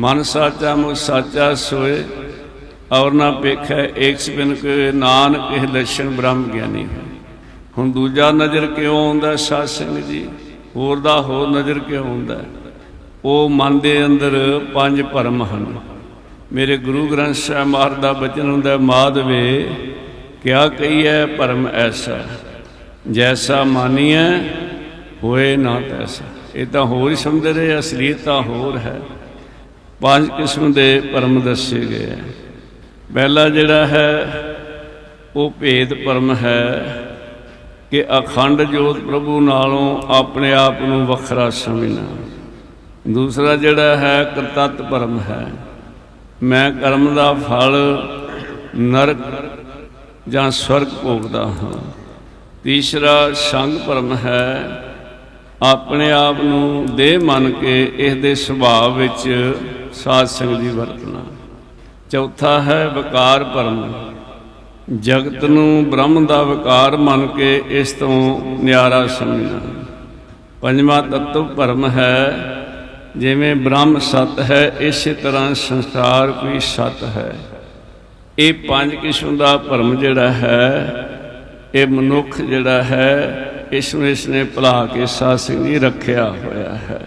ਮਨ ਸਾਚਾ, ਮੁਖ ਸਾਚਾ ਸੋਏ, ਔਰ ਨਾ ਪੇਖੈ ਏਕ ਬਿਨ ਕੇ ਨਾਨਕ ਇਹ ਲੱਛਣ ਬ੍ਰਹਮ ਗਿਆਨੀ ਹੁਣ ਦੂਜਾ ਨਜ਼ਰ ਕਿਉਂ ਆਉਂਦਾ ਸਾਧ ਸਿੰਘ ਜੀ? ਹੋਰ ਦਾ ਹੋਰ ਨਜ਼ਰ ਕਿਉਂ ਆਉਂਦਾ? ਉਹ ਮਨ ਦੇ ਅੰਦਰ ਪੰਜ ਭਰਮ ਹਨ। ਮੇਰੇ ਗੁਰੂ ਗ੍ਰੰਥ ਸਾਹਿਬ ਮਹਾਰਾਜ ਦਾ ਬਚਨ ਹੁੰਦਾ ਮਾਧਵੇ ਕਿਆ ਕਹੀਐ ਭਰਮ ਐਸਾ? ਜੈਸਾ ਮਾਨੀਐ, ਹੋਏ ਨਾ ਤੈਸਾ। ਇਹ ਤਾਂ ਹੋਰ ਹੀ ਸਮਝ ਰਹੇ ਅਸਲੀਅਤ ਤਾਂ ਹੋਰ ਹੈ। ਪੰਜ ਕਿਸਮ ਦੇ ਭਰਮ ਦੱਸੇ ਗਏ ਹੈ ਪਹਿਲਾ ਜਿਹੜਾ ਹੈ, ਉਹ ਭੇਦ ਭਰਮ ਹੈ ਕਿ ਅਖੰਡ ਜੋਤ ਪ੍ਰਭੂ ਨਾਲੋਂ ਆਪਣੇ ਆਪ ਨੂੰ ਵੱਖਰਾ ਸਮਝਣਾ। ਦੂਸਰਾ ਜਿਹੜਾ ਹੈ, ਕਰਤੱਤ ਭਰਮ ਹੈ। ਮੈਂ ਕਰਮ ਦਾ ਫਲ ਨਰਕ ਜਾਂ ਸਵਰਗ ਭੋਗਦਾ ਹਾਂ। ਤੀਸਰਾ, ਸੰਗ ਭਰਮ ਹੈ। ਆਪਣੇ ਆਪ ਨੂੰ ਦੇਹ ਮੰਨ ਕੇ ਇਸ ਦੇ ਸੁਭਾਅ ਵਿੱਚ ਸਾਧ ਸੰਗ ਦੀ ਵਰਤਣਾ ਚੌਥਾ ਹੈ ਵਿਕਾਰ ਭਰਮ। ਜਗਤ ਨੂੰ ਬ੍ਰਹਮ ਦਾ ਵਿਕਾਰ ਮੰਨ ਕੇ ਇਸ ਤੋਂ ਨਿਆਰਾ ਸਮਝਣਾ। ਪੰਜਵਾਂ ਤਤਵ ਭਰਮ ਹੈ, ਜਿਵੇਂ ਬ੍ਰਹਮ ਸਤ ਹੈ, ਇਸੇ ਤਰ੍ਹਾਂ ਸੰਸਾਰ ਕੋਈ ਸਤ ਹੈ। ਇਹ ਪੰਜ ਕਿਸਮ ਦਾ ਭਰਮ ਜਿਹੜਾ ਹੈ, ਇਹ ਮਨੁੱਖ ਜਿਹੜਾ ਹੈ, ਇਸ ਨੂੰ ਇਸ ਨੇ ਭੁਲਾ ਕੇ ਸਾਧ ਸੰਗ ਜੀ ਰੱਖਿਆ ਹੋਇਆ ਹੈ।